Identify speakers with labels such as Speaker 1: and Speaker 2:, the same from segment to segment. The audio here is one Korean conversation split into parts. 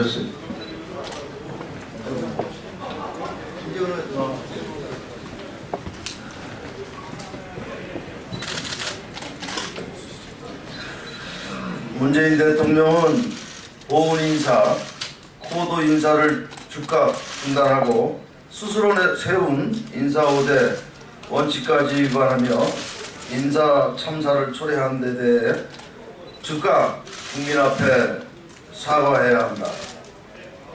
Speaker 1: 오셨어요? 문재인 대통령은 보훈 인사, 코도 인사를 즉각 중단하고 스스로 내- 세운 인사 5대 원칙까지 위반하며 인사 참사를 초래한 데 대해 즉각 국민 앞에 사과해야 한다.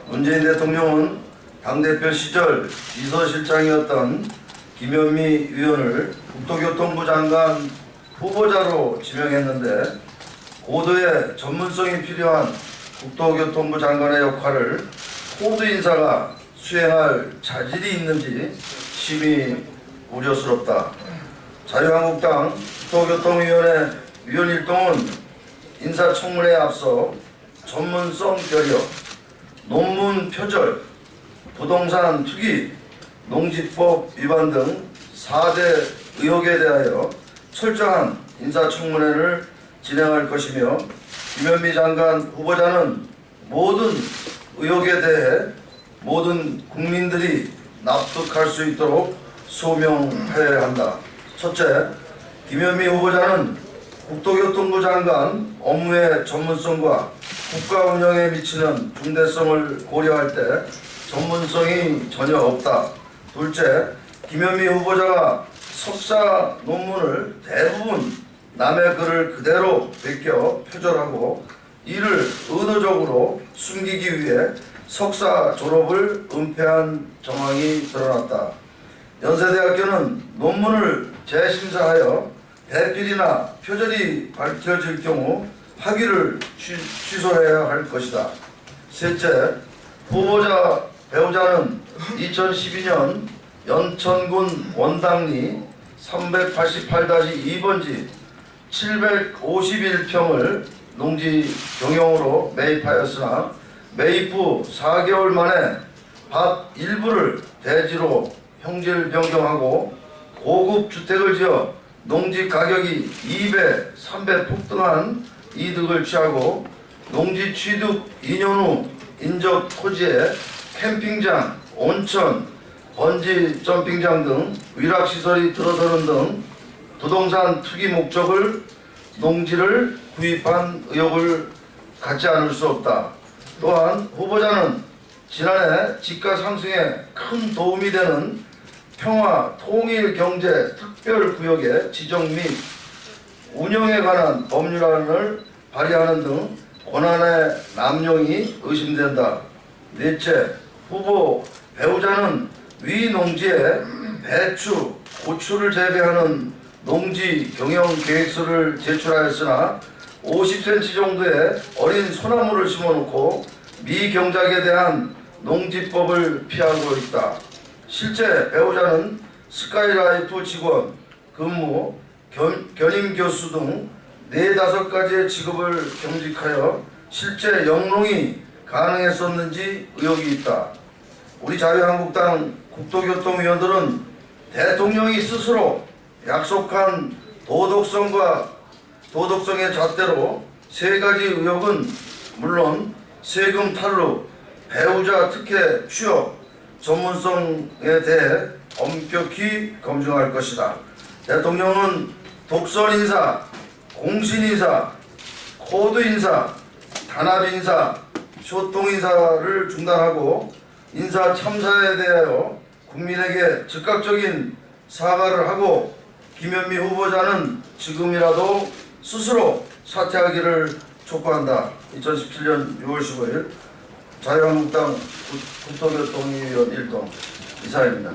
Speaker 1: 문재인 대통령은 당대표 시절 비서실장이었던 김현미 의원을 국토교통부 장관 후보자로 지명했는데 고도의 전문성이 필요한 국토교통부 장관의 역할을 코드 인사가 수행할 자질이 있는지 심히 우려스럽다. 자유한국당 국토교통위원회 위원 일동은 인사청문회에 앞서 전문성 결여, 논문 표절, 부동산 투기, 농지법 위반 등 4대 의혹에 대하여 철저한 인사청문회를 진행할 것이며 김현미 장관 후보자는 모든 의혹에 대해 모든 국민들이 납득할 수 있도록 소명해야 한다. 첫째, 김현미 후보자는 국토교통부 장관 업무의 전문성과 국가 운영에 미치는 중대성을 고려할 때 전문성이 전혀 없다. 둘째, 김현미 후보자가 석사 논문을 대부분 남의 글을 그대로 베껴 표절하고 이를 의도적으로 숨기기 위해 석사 졸업을 은폐한 정황이 드러났다. 연세대학교는 논문을 재심사하여 대필이나 표절이 밝혀질 경우 학위를 취, 취소해야 할 것이다. 셋째, 후보자 배우자는 2012년 연천군 원당리 388-2번지 751평을 농지 경영으로 매입하였으나 매입 후 4개월 만에 밭 일부를 대지로 형질 변경하고 고급 주택을 지어 농지 가격이 2배, 3배 폭등한 이득을 취하고 농지 취득 2년 후 인적 토지에 캠핑장, 온천, 번지 점핑장 등 위락시설이 들어서는 등 부동산 투기 목적을 농지를 구입한 의혹을 갖지 않을 수 없다. 또한 후보자는 지난해 집가 상승에 큰 도움이 되는 평화 통일 경제 특별 구역의 지정 및 운영에 관한 법률안을 발의하는 등 권한의 남용이 의심된다. 넷째, 후보 배우자는 위 농지에 배추, 고추를 재배하는 농지 경영 계획서를 제출하였으나 50cm 정도의 어린 소나무를 심어놓고 미경작에 대한 농지법을 피하고 있다. 실제 배우자는 스카이라이프 직원, 근무, 견, 견임 교수 등 네다섯 가지의 직업을 경직하여 실제 영농이 가능했었는지 의혹이 있다. 우리 자유한국당 국토교통위원들은 대통령이 스스로 약속한 도덕성과 도덕성의 잣대로 세 가지 의혹은 물론 세금 탈루, 배우자 특혜 취업, 전문성에 대해 엄격히 검증할 것이다. 대통령은 독설 인사, 공신 인사, 코드 인사, 단합 인사, 소통 인사를 중단하고 인사 참사에 대하여 국민에게 즉각적인 사과를 하고 김현미 후보자는 지금이라도 스스로 사퇴하기를 촉구한다. 2017년 6월 15일 자유한국당 국- 국토교통위원 일동 이사입니다.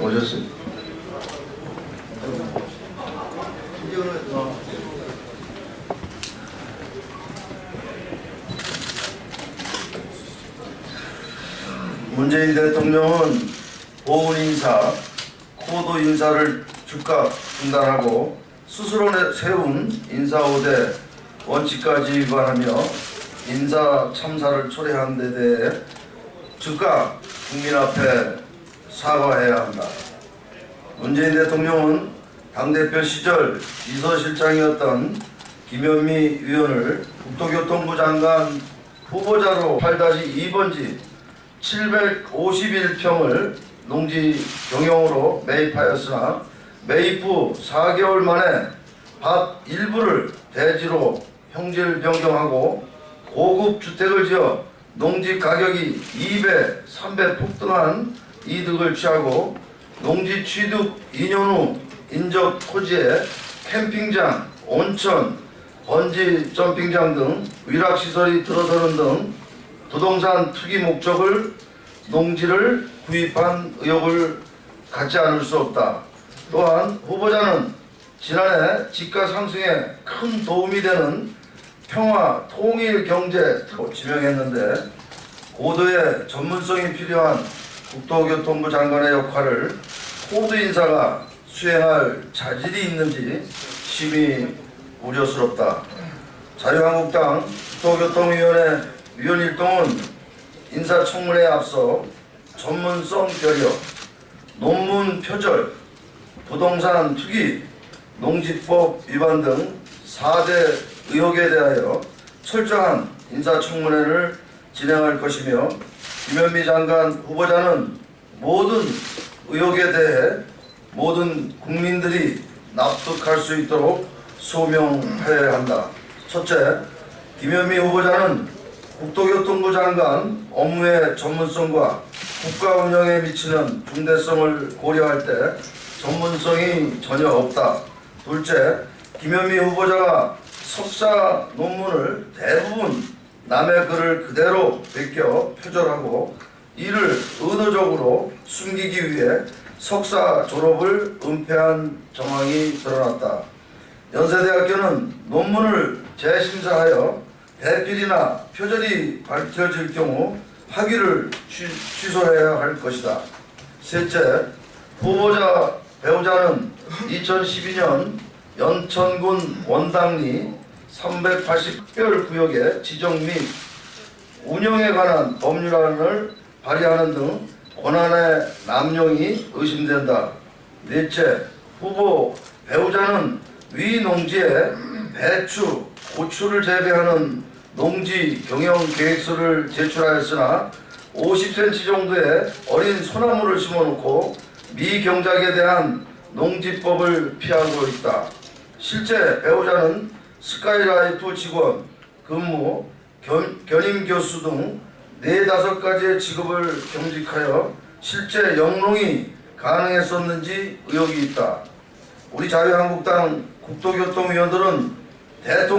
Speaker 1: 오셨어요? 문재인 대통령은 보훈 인사, 코도 인사를 즉각 중단하고 스스로 내- 세운 인사 5대 원칙까지 위반하며 인사 참사를 초래한 데 대해 즉각 국민 앞에 사과해야 한다. 문재인 대통령은 당대표 시절 비서실장이었던 김현미 의원을 국토교통부 장관 후보자로 8-2번지 751평을 농지 경영으로 매입하였으나 매입 후 4개월 만에 밭 일부를 대지로 형질 변경하고 고급 주택을 지어 농지 가격이 2배, 3배 폭등한 이득을 취하고 농지 취득 2년 후 인접 토지에 캠핑장, 온천, 번지 점핑장 등 위락시설이 들어서는 등 부동산 투기 목적을 농지를 구입한 의혹을 갖지 않을 수 없다. 또한 후보자는 지난해 집가 상승에 큰 도움이 되는 평화 통일 경제 지명했는데 고도의 전문성이 필요한 국토교통부 장관의 역할을 코드 인사가 수행할 자질이 있는지 심히 우려스럽다. 자유한국당 국토교통위원회 위원 일동은 인사청문회에 앞서 전문성 결여, 논문 표절, 부동산 투기, 농지법 위반 등 4대 의혹에 대하여 철저한 인사청문회를 진행할 것이며 김현미 장관 후보자는 모든 의혹에 대해 모든 국민들이 납득할 수 있도록 소명해야 한다. 첫째, 김현미 후보자는 국토교통부 장관 업무의 전문성과 국가 운영에 미치는 중대성을 고려할 때 전문성이 전혀 없다. 둘째, 김현미 후보자가 석사 논문을 대부분 남의 글을 그대로 베껴 표절하고 이를 의도적으로 숨기기 위해 석사 졸업을 은폐한 정황이 드러났다. 연세대학교는 논문을 재심사하여 대필이나 표절이 밝혀질 경우 학위를 취, 취소해야 할 것이다. 셋째, 후보자 배우자는 2012년 연천군 원당리 380개월 구역의 지정 및 운영에 관한 법률안을 발의하는 등 권한의 남용이 의심된다. 넷째, 후보 배우자는 위 농지에 배추, 고추를 재배하는 농지 경영 계획서를 제출하였으나 50cm 정도의 어린 소나무를 심어놓고 미경작에 대한 농지법을 피하고 있다. 실제 배우자는 스카이라이프 직원, 근무, 견, 견임 교수 등 네다섯 가지의 직업을 경직하여 실제 영농이 가능했었는지 의혹이 있다. 우리 자유한국당 국토교통위원들은 대통령